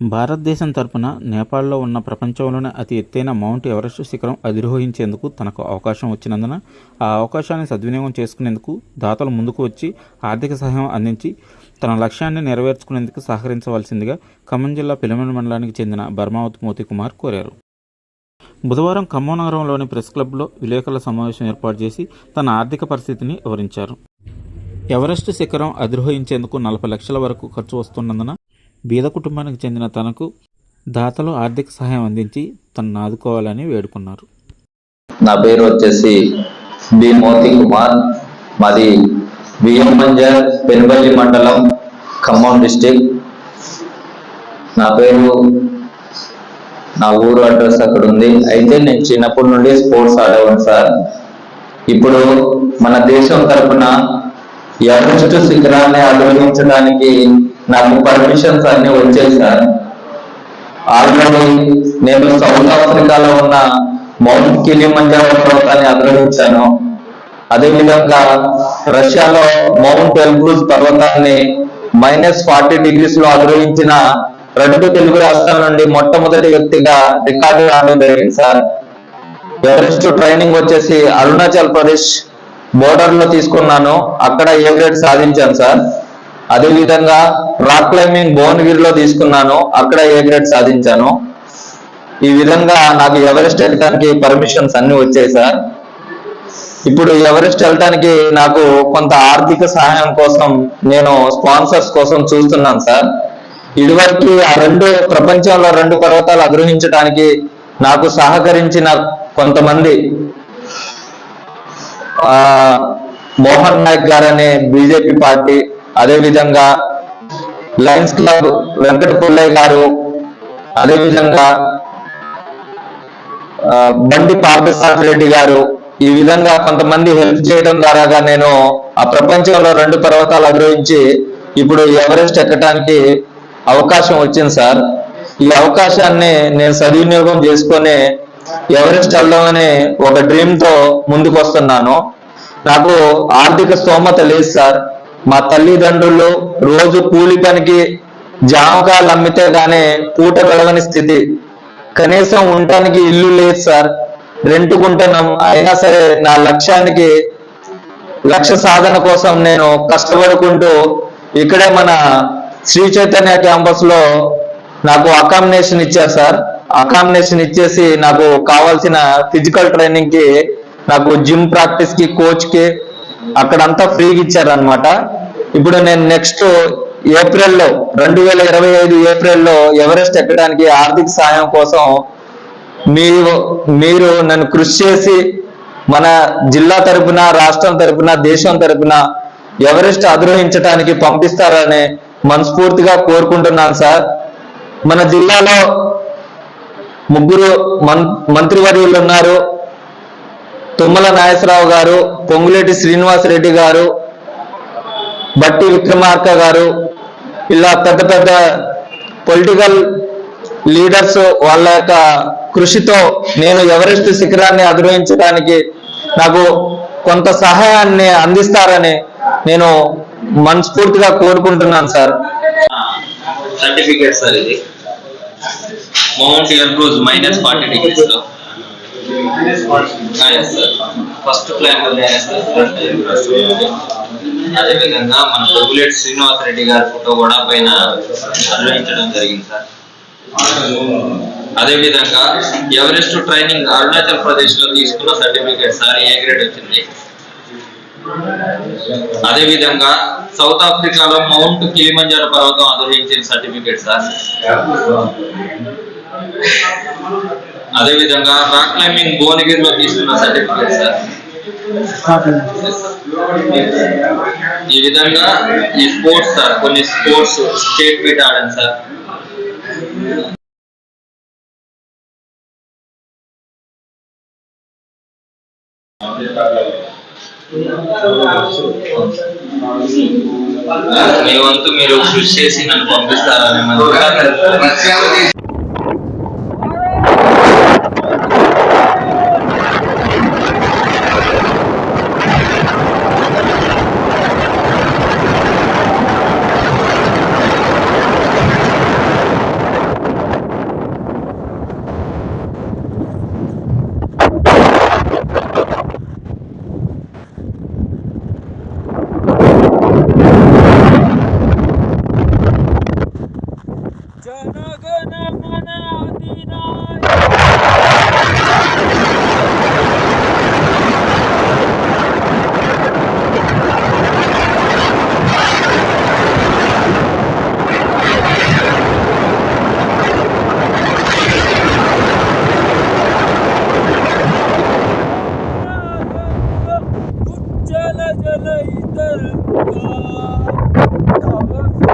భారతదేశం తరపున నేపాల్లో ఉన్న ప్రపంచంలోనే అతి ఎత్తైన మౌంట్ ఎవరెస్ట్ శిఖరం అధిరోహించేందుకు తనకు అవకాశం వచ్చినందున ఆ అవకాశాన్ని సద్వినియోగం చేసుకునేందుకు దాతలు ముందుకు వచ్చి ఆర్థిక సహాయం అందించి తన లక్ష్యాన్ని నెరవేర్చుకునేందుకు సహకరించవలసిందిగా ఖమ్మం జిల్లా పిలమల మండలానికి చెందిన బర్మావతి మోతి కుమార్ కోరారు. బుధవారం ఖమ్మం నగరంలోని ప్రెస్ క్లబ్లో విలేకరుల సమావేశం ఏర్పాటు చేసి తన ఆర్థిక పరిస్థితిని వివరించారు. ఎవరెస్ట్ శిఖరం అధిరోహించేందుకు నలభై లక్షల వరకు ఖర్చు వస్తున్నందున బీద కుటుంబానికి చెందిన తనకు దాతలు ఆర్థిక సహాయం అందించి తనను ఆదుకోవాలని వేడుకున్నారు. నా పేరు వచ్చేసి బి. మోతి కుమార్. మాది బియ్యం మంజర్ పెనుబల్లి మండలం ఖమ్మం డిస్టిక్. నా పేరు నా ఊరు అడ్రస్ అక్కడ ఉంది. అయితే నేను చిన్నప్పటి నుండి స్పోర్ట్స్ ఆడేవాడిని సార్. ఇప్పుడు మన దేశం తరఫున ఎవరెస్ట్ శిఖరాన్ని అధిరోహించడానికి నాకు పర్మిషన్స్ అన్ని వచ్చాయి సార్ ఆల్రెడీ నేను సౌత్ ఆఫ్రికాలో ఉన్న మౌంట్ కిలిమంజారో పర్వతాన్ని అధిరోహించాను. అదేవిధంగా రష్యాలో మౌంట్ ఎల్బ్రూజ్ పర్వతాన్ని మైనస్ ఫార్టీ డిగ్రీస్లో అధిరోహించిన రెండు తెలుగు రాష్ట్రాల నుండి మొట్టమొదటి వ్యక్తిగా రికార్డు రావడం జరిగింది సార్. ఎవరెస్ట్ ట్రైనింగ్ వచ్చేసి అరుణాచల్ ప్రదేశ్ బోర్డర్లో తీసుకున్నాను. అక్కడ ఏ గ్రేడ్ సాధించాను సార్? అదే విధంగా రాక్ క్లైంబింగ్ భువనగిరి లో తీసుకున్నాను. అక్కడ ఏ గ్రేడ్ సాధించాను. ఈ విధంగా నాకు ఎవరెస్ట్ వెళ్ళడానికి పర్మిషన్స్ అన్ని వచ్చాయి సార్ ఇప్పుడు ఎవరెస్ట్ వెళ్ళటానికి నాకు కొంత ఆర్థిక సహాయం కోసం నేను స్పాన్సర్స్ కోసం చూస్తున్నాను సార్ ఇదివరకు ఆ రెండు ప్రపంచంలో రెండు పర్వతాలు అగ్రహించడానికి నాకు సహకరించిన కొంతమంది ఆ మోహన్ నాయక్ గారు అనే బీజేపీ పార్టీ అదేవిధంగా లయన్స్ క్లబ్ వెంకట పుల్లయ్య గారు అదేవిధంగా బండి పార్థసారథి రెడ్డి గారు ఈ విధంగా కొంతమంది హెల్ప్ చేయడం ద్వారాగా నేను ఆ ప్రపంచంలో రెండు పర్వతాలు అధిరోహించి ఇప్పుడు ఎవరెస్ట్ ఎక్కడానికి అవకాశం వచ్చింది సార్. ఈ అవకాశాన్ని నేను సద్వినియోగం చేసుకొని ఎవరెస్ట్ వెళ్దామని ఒక డ్రీమ్తో ముందుకు వస్తున్నాను నాకు ఆర్థిక స్తోమత లేదు సార్. మా తల్లిదండ్రులు రోజు కూలి పనికి జామకాయలు అమ్మితే గానే పూట కలవని స్థితి. కనీసం ఉండటానికి ఇల్లు లేదు సార్. రెంట్కుంటున్నాం. అయినా సరే నా లక్ష్యానికి లక్ష్య సాధన కోసం నేను కష్టపడుకుంటూ ఇక్కడే మన శ్రీ చైతన్య క్యాంపస్లో నాకు అకామినేషన్ ఇచ్చారు సార్. అకామినేషన్ ఇచ్చేసి నాకు కావాల్సిన ఫిజికల్ ట్రైనింగ్కి నాకు జిమ్ ప్రాక్టీస్కి కోచ్కి అక్కడంతా ఫ్రీగా ఇచ్చారనమాట ఇప్పుడు నేను నెక్స్ట్ ఏప్రిల్లో రెండు వేల ఇరవై ఐదు ఏప్రిల్లో ఎవరెస్ట్ ఎక్కడానికి ఆర్థిక సహాయం కోసం మీరు మీరు నన్ను కృషి చేసి మన జిల్లా తరపున రాష్ట్రం తరపున దేశం తరపున ఎవరెస్ట్ అధిరోహించడానికి పంపిస్తారని మనస్ఫూర్తిగా కోరుకుంటున్నాను సార్. మన జిల్లాలో ముగ్గురు మం మంత్రివర్యులు ఉన్నారు. తుమ్మల నాగేశ్వరరావు గారు పొంగులేటి శ్రీనివాస్ రెడ్డి గారు బట్టి విక్రమార్క గారు ఇలా పెద్ద పెద్ద పొలిటికల్ లీడర్స్ వాళ్ళ యొక్క కృషితో నేను ఎవరెస్ట్ శిఖరాన్ని అధిరోహించడానికి నాకు కొంత సహాయాన్ని అందిస్తారని నేను మనస్ఫూర్తిగా కోరుకుంటున్నాను సార్. సర్టిఫికేట్ సార్ ఇది. మౌంట్ మైనస్ ఫార్టీ డిగ్రీస్లో ఫస్ట్ క్లైమ్ అదేవిధంగా మన బొగులేటి శ్రీనివాస్ రెడ్డి గారి ఫోటో కూడా పైన నిర్వహించడం జరిగింది సార్. అదే విధంగా ఎవరెస్ట్ ట్రైనింగ్ అరుణాచల్ ప్రదేశ్లో తీసుకున్న సర్టిఫికేట్ సార్ ఏ గ్రేడ్ వచ్చింది? అదే విధంగా సౌత్ ఆఫ్రికాలో మౌంట్ కిలిమంజారో పర్వతం అధిరోహించిన సర్టిఫికేట్ సార్. అదే విధంగా రాక్ క్లైంబింగ్ భువనగిరిలో తీసుకున్న సర్టిఫికేట్ సార్ ఈ విధంగా ఈ స్పోర్ట్స్ సార్ కొన్ని స్పోర్ట్స్ స్టేట్ మీట్ ఆడాను సార్ మీ వంతు మీరు కృషి చేసి నన్ను పంపిస్తారని 乐乐一个人走走